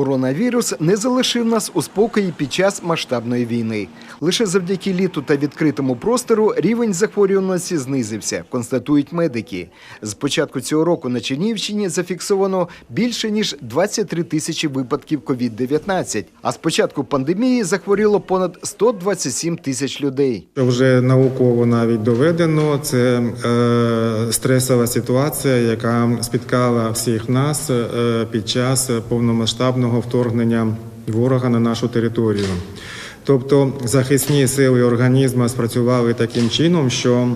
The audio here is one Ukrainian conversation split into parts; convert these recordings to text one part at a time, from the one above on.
Коронавірус не залишив нас у спокої під час масштабної війни. Лише завдяки літу та відкритому простору рівень захворюваності знизився, констатують медики. З початку цього року на Чернігівщині зафіксовано більше ніж 23 тисячі випадків COVID-19, а з початку пандемії захворіло понад 127 тисяч людей. Вже науково навіть доведено, це е, стресова ситуація, яка спіткала всіх нас е, під час повномасштабного вторгнення ворога на нашу територію. Тобто захисні сили організму спрацювали таким чином, що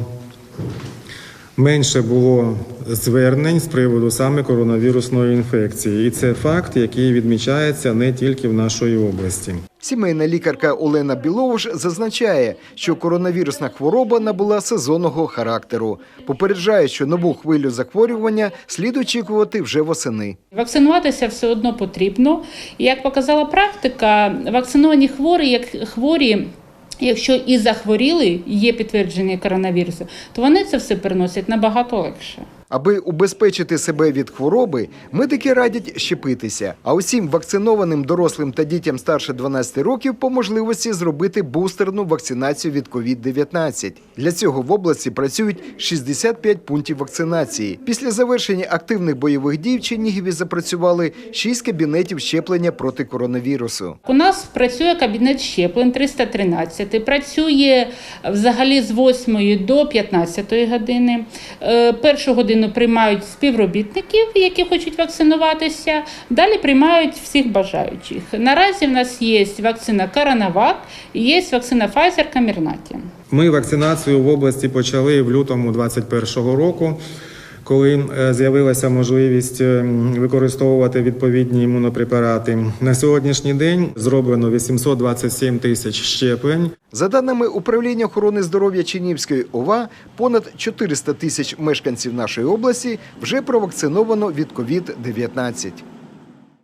менше було звернень з приводу саме коронавірусної інфекції, і це факт, який відмічається не тільки в нашій області. Сімейна лікарка Олена Біловуш зазначає, що коронавірусна хвороба набула сезонного характеру. Попереджає, що нову хвилю захворювання слід очікувати вже восени. Вакцинуватися все одно потрібно. І як показала практика, вакциновані хворі, як хворі. Якщо і захворіли, є підтвердження коронавірусу, то вони це все переносять набагато легше. Аби убезпечити себе від хвороби, медики радять щепитися. А усім вакцинованим дорослим та дітям старше 12 років по можливості зробити бустерну вакцинацію від COVID-19. Для цього в області працюють 65 пунктів вакцинації. Після завершення активних бойових дій в Чернігові запрацювали 6 кабінетів щеплення проти коронавірусу. У нас працює кабінет щеплень 313, працює взагалі з 8 до 15 години. Е, Першу годину приймають співробітників, які хочуть вакцинуватися. Далі приймають всіх бажаючих. Наразі в нас є вакцина Коронавак є вакцина Pfizer Камірнаті. Ми вакцинацію в області почали в лютому 2021 року, коли е, з'явилася можливість е, використовувати відповідні імунопрепарати. На сьогоднішній день зроблено 827 тисяч щеплень. За даними управління охорони здоров'я Чинівської ОВА, понад 400 тисяч мешканців нашої області вже провакциновано від COVID-19.